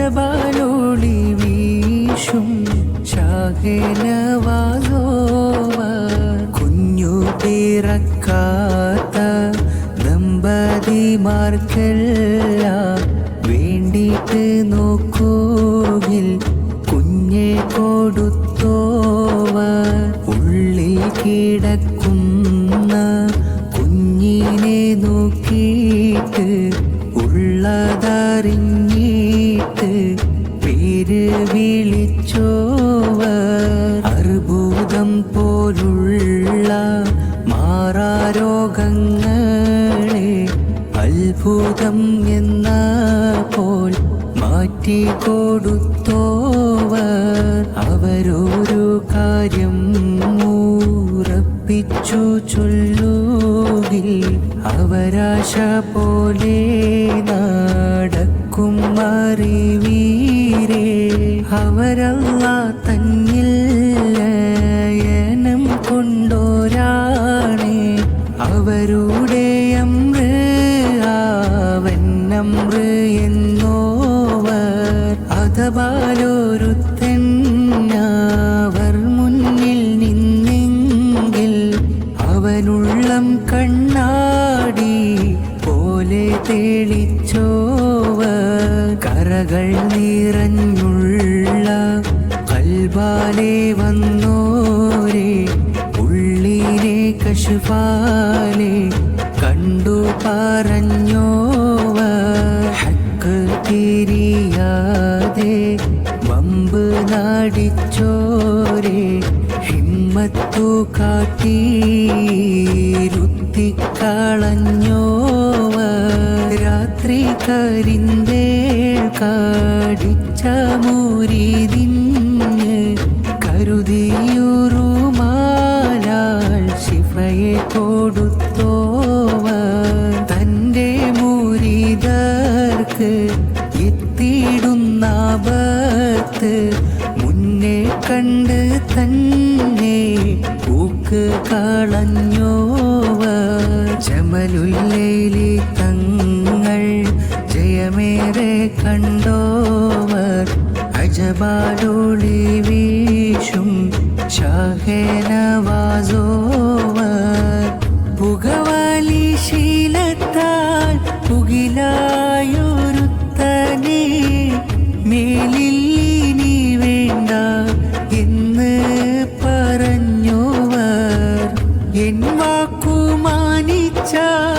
ജബാലോളി വീഷും ശാഖനവാസോവ കുഞ്ഞു പിറക്കാത്ത ദമ്പതിമാർക്കല്ല വേണ്ടിയിട്ട് നോക്കൂകിൽ കുഞ്ഞെ കൊടുത്തോവ. ഉള്ളിൽ കിടക്കുന്ന കുഞ്ഞിനെ നോക്കിയിട്ട് ഉള്ളതറിഞ്ഞി ഉള്ളതറിഞ്ഞിട്ട് പേര് വിളിച്ചോവർ. അർബുദം പോലുള്ള മാറാരോഗങ്ങളെ അത്ഭുതം എന്ന പോൽ മാറ്റി കൊടുത്തോവർ. അവരൊരു കാര്യം ചൊല്ലുകിൽ അവരാശ പോലെ നടക്കും അറിവീരേ അവരല്ല തന്നിൽ ലയനം കൊണ്ടോരാണേ. അവരുടെ അമ്ര് അവൻ എന്നോവർ. അഥവാലൊരുത്തൻ അവർ മുന്നിൽ നിന്നെങ്കിൽ അവനുള്ളം കണ്ണാടി പോലെ തെളിച്ചോവ കറകൾ നിറഞ്ഞുള്ള കൽബാലെ വന്നോരെ ഉള്ളിലെ കശുപാലെ കണ്ടു പറഞ്ഞോവ. ഹക്ക് തിരിയാതെ വമ്പ് നാടിച്ചോരെ ഹിമ്മത്തു കാട്ടി രാത്രി കരിന്തേൾ കാടിച്ച മൂരിതിന് കരുതിയുറുമാലാൽ ശിഫയെ കൊടുത്തോവർ തന്റെ മൂരിതർക്ക് എത്തിയിടുന്ന കണ്ട് തന്നെ പൂക്ക് കളഞ്ഞോവർ. ജമലുല്ലയിലെ അജബാലൊളി വീശും ഷാഹനവാസോവർ പുകവാലി ശീലത്താൽ പുകിലായൊരുത്തനെ മേലിൽ നീ വേണ്ട എന്ന് പറഞ്ഞോവർ. എൻ വാക്കു മാനിച്ചാൽ